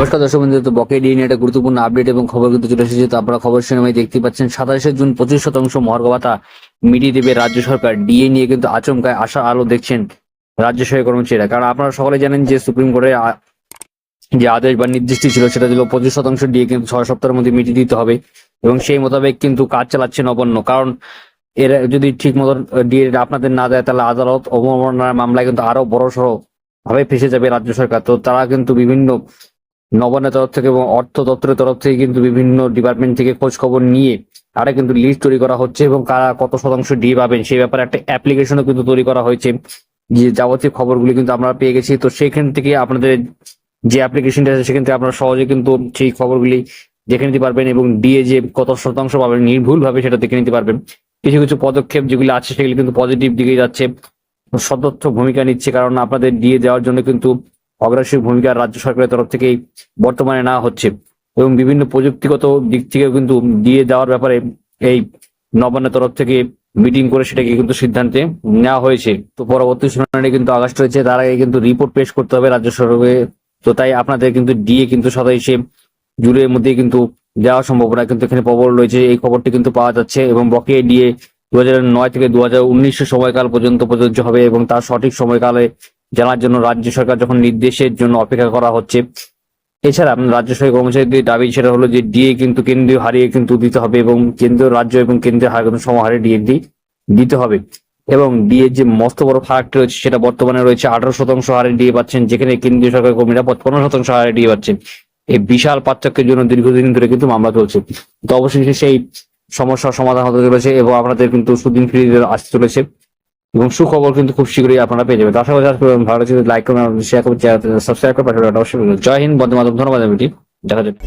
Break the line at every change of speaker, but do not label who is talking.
নমস্কার দর্শক বন্ধু, তো বকে নিয়ে একটা গুরুত্বপূর্ণ আপডেট এবং খবর কিন্তু চলে এসেছে। তো আপনারা খবর শুনে দেখতে পাচ্ছেন, সাতাশে জুন পঁচিশ শতাংশ মহার্ঘ ভাতা মিটিয়ে দেবে রাজ্য সরকার। ডিএ নিয়ে কিন্তু আচমকায় আশা আলো দেখছেন রাজ্য সরকারি কর্মচারীরা। কারণ আপনারা সকলে জানেন যে সুপ্রিম কোর্টের যে আদেশ বা নির্দিষ্ট ছিল, সেটা ছিল পঁচিশ শতাংশ ডিএ কিন্তু ছয় সপ্তাহের মধ্যে মিটিয়ে দিতে হবে এবং সেই মোতাবেক কিন্তু কাজ চালাচ্ছে নবান্ন। কারণ এরা যদি ঠিক মতন ডিএ আপনাদের না দেয়, তাহলে আদালত অবমাননার মামলায় কিন্তু আরও বড় সড়ো ভাবে ফেসে যাবে রাজ্য সরকার। তো তারা কিন্তু বিভিন্ন নবান্নের তরফ থেকে এবং অর্থ দপ্তরের তরফ থেকে কিন্তু বিভিন্ন ডিপার্টমেন্ট থেকে খোঁজ খবর নিয়ে তারা কিন্তু লিস্ট তৈরি করা হচ্ছে এবং কারা কত শতাংশ ডি পাবেন সেই ব্যাপারে একটা অ্যাপ্লিকেশনও কিন্তু তৈরি করা হয়েছে। যে যাবতীয় খবরগুলি কিন্তু আমরা পেয়ে গেছি। তো সেখান থেকে আপনাদের যে অ্যাপ্লিকেশনটা আছে, সেখান থেকে আপনারা সহজে কিন্তু সেই খবরগুলি দেখে নিতে পারবেন এবং ডিএ যে কত শতাংশ পাবেন নির্ভুলভাবে সেটা দেখে নিতে পারবেন। কিছু কিছু পদক্ষেপ যেগুলি আছে, সেগুলি কিন্তু পজিটিভ দিকে যাচ্ছে। সদর্থ ভূমিকা নিচ্ছে, কারণ আপনাদের দিয়ে দেওয়ার জন্য কিন্তু অগ্রাসী ভূমিকা রাজ্য সরকারের তরফ থেকেই বর্তমানে নেওয়া হচ্ছে এবং বিভিন্ন প্রযুক্তিগত দিক থেকেও কিন্তু দিয়ে দেওয়ার ব্যাপারে এই নবান্নের তরফ থেকে মিটিং করে সেটাকে কিন্তু সিদ্ধান্তে নেওয়া হয়েছে। তো পরবর্তী শুনানি কিন্তু আগস্ট রয়েছে তার আগে কিন্তু রিপোর্ট পেশ করতে হবে রাজ্য সরকারকে। তো তাই আপনাদের কিন্তু ডিএ কিন্তু সাতাইশে জুলাইয়ের মধ্যে কিন্তু দেওয়ার সম্ভাবনা কিন্তু এখানে প্রবল রয়েছে। এই খবরটি কিন্তু পাওয়া যাচ্ছে এবং বকেয়া ডিএ দু নয় থেকে দু হাজার সময়কাল পর্যন্ত প্রযোজ্য হবে এবং তার সঠিক সময়কালে জানার জন্য রাজ্য সরকার যখন নির্দেশের জন্য অপেক্ষা করা হচ্ছে, এছাড়া রাজ্য সরকারি কর্মচারীদের দাবি সেটা হলো যে ডিএ কিন্তু কেন্দ্রীয় হারিয়ে কিন্তু দিতে হবে এবং কেন্দ্রীয় রাজ্য এবং কেন্দ্রীয় হার কিন্তু সমহারে ডিএ দিতে হবে। এবং ডিএ যে মস্ত বড় ফারাকটি রয়েছে সেটা বর্তমানে রয়েছে আঠারো শতাংশ হারে ডিএ পাচ্ছেন, যেখানে কেন্দ্রীয় সরকারি কর্মীরা পনেরো শতাংশ হারে ডিএ পাচ্ছেন। এই বিশাল পার্থক্যের জন্য দীর্ঘদিন ধরে কিন্তু মামলা চলছে। তো অবশেষে সেই সমস্যার সমাধান হতে চলেছে এবং আপনাদের কিন্তু সুদিন ফিরিয়ে আসতে চলেছে। এবং সুখবর কিন্তু খুব শীঘ্রই আপনারা পেয়ে যাবেন। আশা করি ভালো লাগছে। লাইক করবেন। শেয়ার করবেন সাবস্ক্রাইব করবেন অবশ্যই জয় হিন্দ বন্ধু মাধব ধন্যবাদ ভিডিও দেখা যাবে।